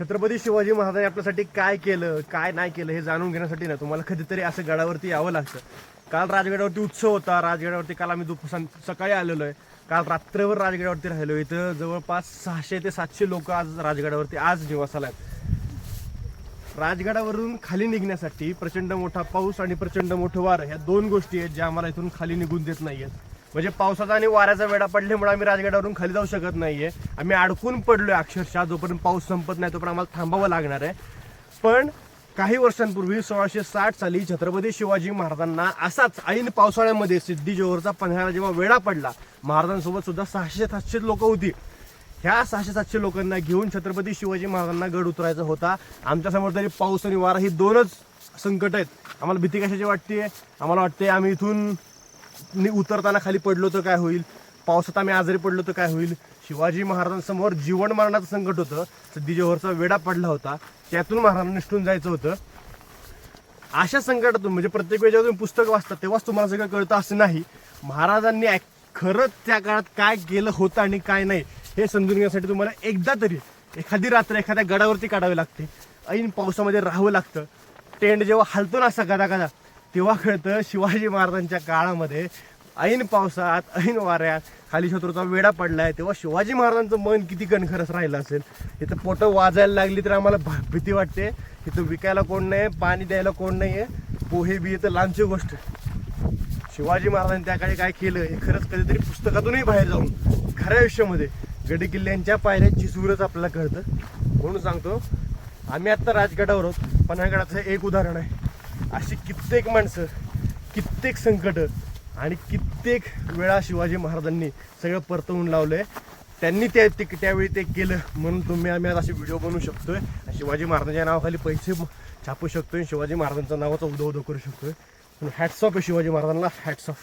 छत्रपती शिवाजी महाराजांनी आपल्यासाठी काय केलं काय नाही केलं हे जाणून घेण्यासाठी ना तुम्हाला कधीतरी असं गडावरती यावं लागतं. काल राजगडावरती उत्सव होता. राजगडावरती काल आम्ही दुप सकाळी आलेलो आहे. काल रात्रभर राजगडावरती राहिलो इथं जवळपास सहाशे ते सातशे लोक आज राजगडावरती आज निवासाला आहेत. राजगडावरून खाली निघण्यासाठी प्रचंड मोठा पाऊस आणि प्रचंड मोठं वारं ह्या दोन गोष्टी आहेत ज्या आम्हाला इथून खाली निघून देत नाही आहेत म्हणजे पावसाचा आणि वाऱ्याचा वेळा पडल्यामुळे आम्ही राजगडावरून खाली जाऊ शकत नाहीये. आम्ही अडकून पडलोय अक्षरशः जोपर्यंत पाऊस संपत नाही तोपर्यंत आम्हाला थांबावं लागणार आहे. पण काही वर्षांपूर्वी सोळाशे साठ साली छत्रपती शिवाजी महाराजांना असाच ऐन पावसाळ्यामध्ये सिद्धी जोहरचा पन्हाळा जेव्हा वेळा पडला महाराजांसोबत सुद्धा सहाशे सातशे लोक होती. ह्या सहाशे सातशे लोकांना घेऊन छत्रपती शिवाजी महाराजांना गड उतरायचा होता. आमच्यासमोर तरी पाऊस आणि वारा ही दोनच संकट आहेत. आम्हाला भीती कशाची वाटते आम्हाला वाटते आम्ही इथून उतरताना खाली पडलो तर काय होईल? पावसात आम्ही आजारी पडलो तर काय होईल? शिवाजी महाराजांसमोर जीवन मरणाचं संकट होतं. सिद्धी जोहरचा वेडा पडला होता. त्यातून महाराजांना निष्ठून जायचं होतं. अशा संकटातून म्हणजे प्रत्येक वेळेस जेव्हा तुम्ही पुस्तक वाचता तेव्हाच तुम्हाला सगळं कळतं असं नाही. महाराजांनी खरंच त्या काळात काय केलं होतं आणि काय नाही हे समजून घेण्यासाठी तुम्हाला एकदा तरी एखादी रात्र एखाद्या गडावरती काढावी लागते. ऐन पावसामध्ये राहावं लागतं. टेंट जेव्हा हलतो ना असा गदा गदा तेव्हा कळतं शिवाजी महाराजांच्या काळामध्ये ऐन पावसात ऐन वाऱ्यात खाली शत्रूचा वेडा पडलाय. तेव्हा शिवाजी महाराजांचं मन किती कणखरच राहिलं असेल. इथं पोटं वाजायला लागली तर आम्हाला भीती वाटते. इथं विकायला कोण नाही पाणी द्यायला कोण नाही आहे पोहे बी तर लांबची गोष्ट. शिवाजी महाराजांनी त्या काळी काय केलं? हे खरंच कधीतरी पुस्तकातूनही बाहेर जाऊन खऱ्या आयुष्यामध्ये गडी किल्ल्यांच्या पायऱ्यांची सूरच आपल्याला कळतं. म्हणून सांगतो आम्ही आत्ता राजगडावर आहोत. पन्हाळगडाचं एक उदाहरण आहे. अशी कित्येक माणसं कित्येक संकट आणि कित्येक वेळा शिवाजी महाराजांनी सगळं परतवून लावलंय. त्यांनी त्या ते- त्यावेळी ते केलं म्हणून तुम्ही आम्ही आज असे व्हिडिओ बनवू शकतोय. शिवाजी महाराजांच्या नावाखाली पैसे छापू शकतोय शिवाजी महाराजांच्या नावाचा उदो उदो करू शकतोय. हॅट्स ऑफ आहे शिवाजी महाराजांना हॅट्स ऑफ